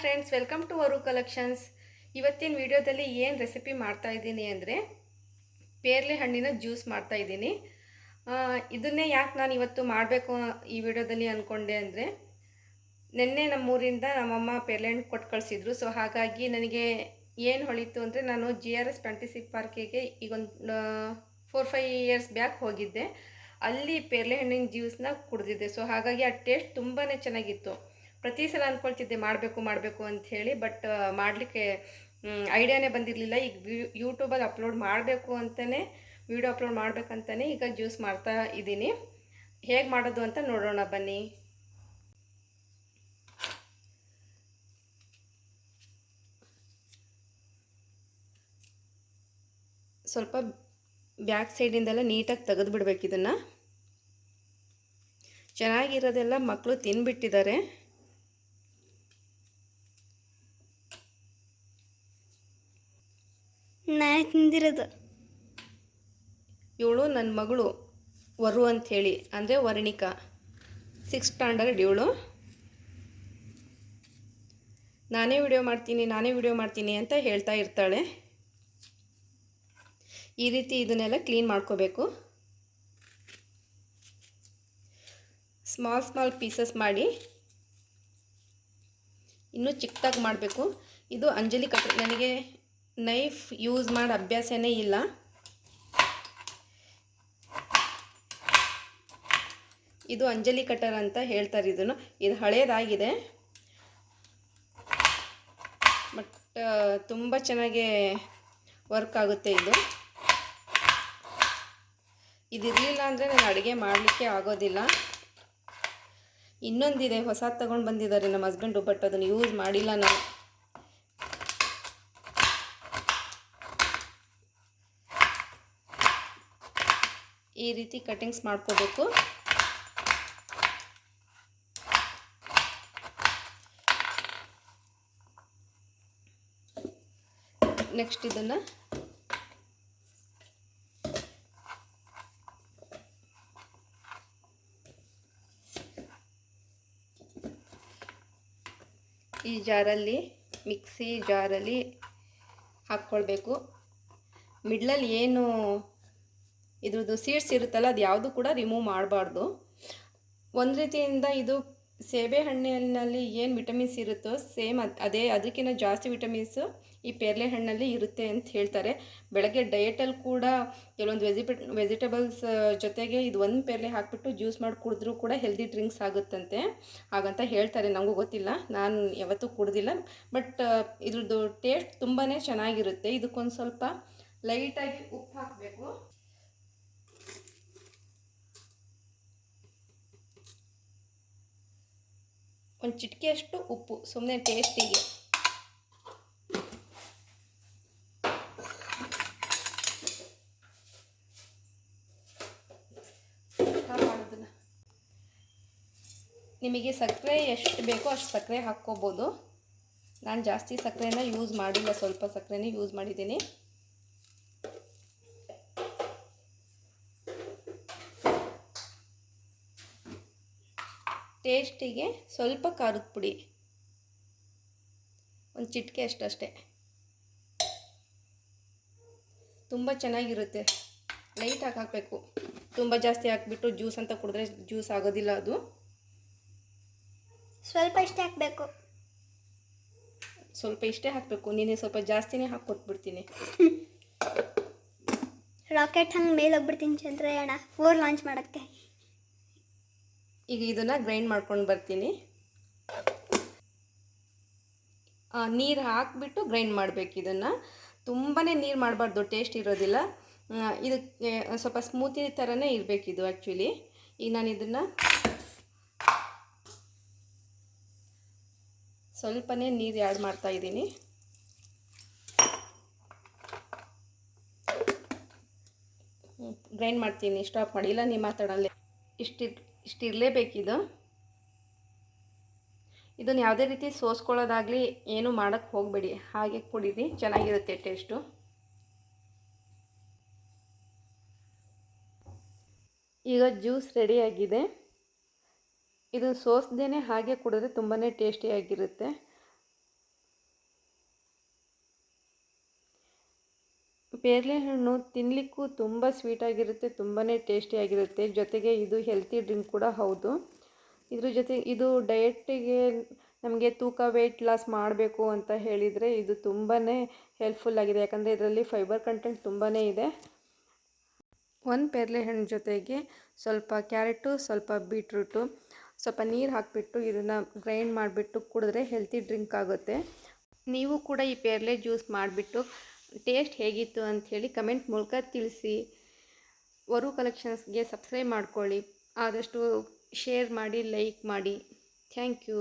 Friends welcome to ಅವರು collections ಇವತ್ತಿನ ವಿಡಿಯೋದಲ್ಲಿ ಏನು ರೆಸಿಪಿ ಮಾಡ್ತಾ ಇದ್ದೀನಿ ಅಂದರೆ ಪೇರ್ಲೆ ಹಣ್ಣಿನ ಜ್ಯೂಸ್ ಮಾಡ್ತಾ ಇದ್ದೀನಿ. ಇದನ್ನೇ ಯಾಕೆ ನಾನು ಇವತ್ತು ಮಾಡಬೇಕು ಈ ವಿಡಿಯೋದಲ್ಲಿ ಅಂದ್ಕೊಂಡೆ ಅಂದರೆ ನಿನ್ನೆ ನಮ್ಮೂರಿಂದ ನಮ್ಮಮ್ಮ ಪೇರ್ಲೆ ಹಣ್ಣು ಕೊಟ್ಟು ಕಳಿಸಿದ್ರು. ಸೊ ಹಾಗಾಗಿ ನನಗೆ ಏನು ಹೊಳಿತು ಅಂದರೆ ನಾನು ಜಿ ಆರ್ ಎಸ್ ಪ್ಯಾಂಟಿಸಿ ಪಾರ್ಕಿಗೆ ಈಗೊಂದು ಫೋರ್ ಫೈವ್ ಇಯರ್ಸ್ ಬ್ಯಾಕ್ ಹೋಗಿದ್ದೆ. ಅಲ್ಲಿ ಪೇರ್ಲೆ ಹಣ್ಣಿನ ಜ್ಯೂಸ್ನ ಕುಡಿದಿದ್ದೆ. ಸೊ ಹಾಗಾಗಿ ಆ ಟೇಸ್ಟ್ ತುಂಬಾ ಚೆನ್ನಾಗಿತ್ತು. ಪ್ರತಿ ಸಲ ಅಂದ್ಕೊಳ್ತಿದ್ದೆ ಮಾಡಬೇಕು ಮಾಡಬೇಕು ಹೇಳಿ ಬಟ್ ಮಾಡಲಿಕ್ಕೆ ಐಡಿಯಾನೇ ಬಂದಿರಲಿಲ್ಲ. ಈಗ ಯೂಟ್ಯೂಬಲ್ಲಿ ಅಪ್ಲೋಡ್ ಮಾಡಬೇಕು ಅಂತಲೇ ವಿಡಿಯೋ ಅಪ್ಲೋಡ್ ಮಾಡಬೇಕಂತಲೇ ಈಗ ಜ್ಯೂಸ್ ಮಾಡ್ತಾ ಇದ್ದೀನಿ. ಹೇಗೆ ಮಾಡೋದು ಅಂತ ನೋಡೋಣ ಬನ್ನಿ. ಸ್ವಲ್ಪ ಬ್ಯಾಕ್ ಸೈಡಿಂದೆಲ್ಲ ನೀಟಾಗಿ ತೆಗೆದು ಬಿಡ್ಬೇಕು ಇದನ್ನು. ಚೆನ್ನಾಗಿರೋದೆಲ್ಲ ಮಕ್ಕಳು ತಿನ್ಬಿಟ್ಟಿದ್ದಾರೆ. ನಾಳೆ ತಿಂದಿರೋದು. ಇವಳು ನನ್ನ ಮಗಳು ವರು ಅಂಥೇಳಿ ಅಂದರೆ ವರ್ಣಿಕಾ. ಸಿಕ್ಸ್ ಸ್ಟ್ಯಾಂಡರ್ಡ್ ಇವಳು. ನಾನೇ ವಿಡಿಯೋ ಮಾಡ್ತೀನಿ, ನಾನೇ ವಿಡಿಯೋ ಮಾಡ್ತೀನಿ ಅಂತ ಹೇಳ್ತಾ ಇರ್ತಾಳೆ. ಈ ರೀತಿ ಇದನ್ನೆಲ್ಲ ಕ್ಲೀನ್ ಮಾಡ್ಕೋಬೇಕು. ಸ್ಮಾಲ್ ಸ್ಮಾಲ್ ಪೀಸಸ್ ಮಾಡಿ. ಇನ್ನೂ ಚಿಕ್ಕದಾಗಿ ಮಾಡಬೇಕು. ಇದು ಅಂಜಲಿ ಕಟ್ ನನಗೆ ನೈಫ್ ಯೂಸ್ ಮಾಡೋ ಅಭ್ಯಾಸನೇ ಇಲ್ಲ. ಇದು ಅಂಜಲಿ ಕಟರ್ ಅಂತ ಹೇಳ್ತಾರೆ ಇದನ್ನು. ಇದು ಹಳೇದಾಗಿದೆ. ಬಟ್ ತುಂಬ ಚೆನ್ನಾಗಿ ವರ್ಕ್ ಆಗುತ್ತೆ ಇದು. ಇದಿರಲಿಲ್ಲ ಅಂದರೆ ನಾನು ಅಡುಗೆ ಮಾಡಲಿಕ್ಕೆ ಆಗೋದಿಲ್ಲ. ಇನ್ನೊಂದಿದೆ ಹೊಸ ತಗೊಂಡು ಬಂದಿದ್ದಾರೆ ನಮ್ಮ ಹಸ್ಬೆಂಡು ಬಟ್ ಅದನ್ನು ಯೂಸ್ ಮಾಡಿಲ್ಲ ನಾನು. ಈ ರೀತಿ ಕಟಿಂಗ್ಸ್ ಮಾಡ್ಕೋಬೇಕು. ನೆಕ್ಸ್ಟ್ ಇದನ್ನು ಈ ಜಾರಲ್ಲಿ ಮಿಕ್ಸಿ ಜಾರಲ್ಲಿ ಹಾಕ್ಕೊಳ್ಬೇಕು. ಮಿಡ್ಲಲ್ಲಿ ಏನು ಇದ್ರದ್ದು ಸೀಡ್ಸ್ ಇರುತ್ತಲ್ಲ, ಅದು ಯಾವುದು ಕೂಡ ರಿಮೂವ್ ಮಾಡಬಾರ್ದು. ಒಂದು ರೀತಿಯಿಂದ ಇದು ಸೇಬೆ ಹಣ್ಣಿನಲ್ಲಿ ಏನು ವಿಟಮಿನ್ಸ್ ಇರುತ್ತೋ ಸೇಮ್ ಅದು, ಅದೇ ಅದಕ್ಕಿಂತ ಜಾಸ್ತಿ ವಿಟಮಿನ್ಸು ಈ ಪೇರ್ಲೆ ಹಣ್ಣಲ್ಲಿ ಇರುತ್ತೆ ಅಂತ ಹೇಳ್ತಾರೆ. ಬೆಳಗ್ಗೆ ಡಯೆಟಲ್ಲಿ ಕೂಡ ಕೆಲವೊಂದು ವೆಜಿಟೆ ವೆಜಿಟೇಬಲ್ಸ್ ಜೊತೆಗೆ ಇದು ಒಂದು ಪೇರ್ಲೆ ಹಾಕಿಬಿಟ್ಟು ಜ್ಯೂಸ್ ಮಾಡಿ ಕುಡಿದ್ರೂ ಕೂಡ ಹೆಲ್ದಿ ಡ್ರಿಂಕ್ಸ್ ಆಗುತ್ತಂತೆ. ಹಾಗಂತ ಹೇಳ್ತಾರೆ ನನಗೂ ಗೊತ್ತಿಲ್ಲ. ನಾನು ಯಾವತ್ತೂ ಕುಡ್ದಿಲ್ಲ. ಬಟ್ ಇದ್ರದ್ದು ಟೇಸ್ಟ್ ತುಂಬಾ ಚೆನ್ನಾಗಿರುತ್ತೆ. ಇದಕ್ಕೊಂದು ಸ್ವಲ್ಪ ಲೈಟಾಗಿ ಉಪ್ಪು ಹಾಕಬೇಕು. ಒಂದು ಚಿಟಿಕೆಯಷ್ಟು ಉಪ್ಪು ಸುಮ್ಮನೆ ಟೇಸ್ಟಿಗೆ ನಿಮಗೆ ಸಕ್ಕರೆ ಎಷ್ಟು ಬೇಕೋ ಅಷ್ಟು ಸಕ್ಕರೆ ಹಾಕ್ಕೋಬೋದು. ನಾನು ಜಾಸ್ತಿ ಸಕ್ಕರೆನ ಯೂಸ್ ಮಾಡಿಲ್ಲ, ಸ್ವಲ್ಪ ಸಕ್ಕರೆನೇ ಯೂಸ್ ಮಾಡಿದ್ದೀನಿ. ಟೇಸ್ಟಿಗೆ ಸ್ವಲ್ಪ ಖಾರದ ಪುಡಿ. ಒಂದು ಚಿಟಿಕೆ ಅಷ್ಟಷ್ಟೇ. ತುಂಬ ಚೆನ್ನಾಗಿರುತ್ತೆ. ಲೈಟಾಗಿ ಹಾಕಬೇಕು. ತುಂಬ ಜಾಸ್ತಿ ಹಾಕ್ಬಿಟ್ಟು ಜ್ಯೂಸ್ ಅಂತ ಕುಡಿದ್ರೆ ಜ್ಯೂಸ್ ಆಗೋದಿಲ್ಲ ಅದು. ಸ್ವಲ್ಪ ಇಷ್ಟೇ ಹಾಕಬೇಕು. ಸ್ವಲ್ಪ ಇಷ್ಟೇ ಹಾಕಬೇಕು. ನೀನು ಸ್ವಲ್ಪ ಜಾಸ್ತಿನೇ ಹಾಕ್ಕೊಟ್ಬಿಡ್ತೀನಿ ರಾಕೆಟ್ ಹಂಗೆ ಮೇಲೆ ಹೋಗ್ಬಿಡ್ತೀನಿ ಚಂದ್ರಯಾಣ. ಫೋರ್ ಲಾಂಚ್ ಮಾಡೋಕ್ಕೆ. ಈಗ ಇದನ್ನು ಗ್ರೈಂಡ್ ಮಾಡ್ಕೊಂಡು ಬರ್ತೀನಿ. ನೀರು ಹಾಕಿಬಿಟ್ಟು ಗ್ರೈಂಡ್ ಮಾಡಬೇಕು ಇದನ್ನು. ತುಂಬಾ ನೀರು ಮಾಡಬಾರ್ದು ಟೇಸ್ಟ್ ಇರೋದಿಲ್ಲ. ಇದಕ್ಕೆ ಸ್ವಲ್ಪ ಸ್ಮೂತಿ ಥರನೇ ಇದು ಆ್ಯಕ್ಚುಲಿ ಈಗ ನಾನು ಇದನ್ನು ಸ್ವಲ್ಪನೇ ನೀರು ಆ್ಯಡ್ ಮಾಡ್ತಾ ಇದ್ದೀನಿ. ಗ್ರೈಂಡ್ ಮಾಡ್ತೀನಿ ಸ್ಟಾಪ್ ಮಾಡಿ. ಇಲ್ಲ, ನೀವು ಮಾತಾಡಲ್ಲೇ. ಇಷ್ಟಿ ಇಷ್ಟಿರಲೇಬೇಕಿದು ಇದನ್ನು ಯಾವುದೇ ರೀತಿ ಸೋಸ್ಕೊಳ್ಳೋದಾಗಲಿ ಏನು ಮಾಡೋಕ್ಕೆ ಹೋಗಬೇಡಿ. ಹಾಗೆ ಕುಡೀರಿ, ಚೆನ್ನಾಗಿರುತ್ತೆ ಟೇಸ್ಟು. ಈಗ ಜ್ಯೂಸ್ ರೆಡಿಯಾಗಿದೆ. ಇದು ಸೋಸ್ದೇ ಹಾಗೆ ಕುಡಿದ್ರೆ ತುಂಬಾ ಟೇಸ್ಟಿಯಾಗಿರುತ್ತೆ. ಪೇರಲೆ ಹಣ್ಣು ತಿನ್ನಲಿಕ್ಕೂ ತುಂಬ ಸ್ವೀಟಾಗಿರುತ್ತೆ ತುಂಬಾ ಟೇಸ್ಟಿಯಾಗಿರುತ್ತೆ. ಜೊತೆಗೆ ಇದು ಹೆಲ್ತಿ ಡ್ರಿಂಕ್ ಕೂಡ ಹೌದು. ಇದ್ರ ಜೊತೆ ಇದು ಡಯೆಟ್ಟಿಗೆ ನಮಗೆ ತೂಕ ವೆಯ್ಟ್ ಲಾಸ್ ಮಾಡಬೇಕು ಅಂತ ಹೇಳಿದರೆ ಇದು ತುಂಬಾ ಹೆಲ್ಪ್ಫುಲ್ ಆಗಿದೆ. ಯಾಕಂದರೆ ಇದರಲ್ಲಿ ಫೈಬರ್ ಕಂಟೆಂಟ್ ತುಂಬಾ ಇದೆ. ಒಂದು ಪೇರಲೆ ಹಣ್ಣು ಜೊತೆಗೆ ಸ್ವಲ್ಪ ಕ್ಯಾರೆಟು ಸ್ವಲ್ಪ ಬೀಟ್ರೂಟು ಸ್ವಲ್ಪ ನೀರು ಹಾಕಿಬಿಟ್ಟು ಇದನ್ನು ಗ್ರೈಂಡ್ ಮಾಡಿಬಿಟ್ಟು ಕುಡಿದ್ರೆ ಹೆಲ್ತಿ ಡ್ರಿಂಕ್ ಆಗುತ್ತೆ. ನೀವು ಕೂಡ ಈ ಪೇರಲೆ ಜ್ಯೂಸ್ ಮಾಡಿಬಿಟ್ಟು ಟೇಸ್ಟ್ ಹೇಗಿತ್ತು ಅಂಥೇಳಿ ಕಮೆಂಟ್ ಮೂಲಕ ತಿಳಿಸಿ. ವರು ಕಲೆಕ್ಷನ್ಸ್ಗೆ ಸಬ್ಸ್ಕ್ರೈಬ್ ಮಾಡ್ಕೊಳ್ಳಿ. ಆದಷ್ಟು ಶೇರ್ ಮಾಡಿ ಲೈಕ್ ಮಾಡಿ. Thank you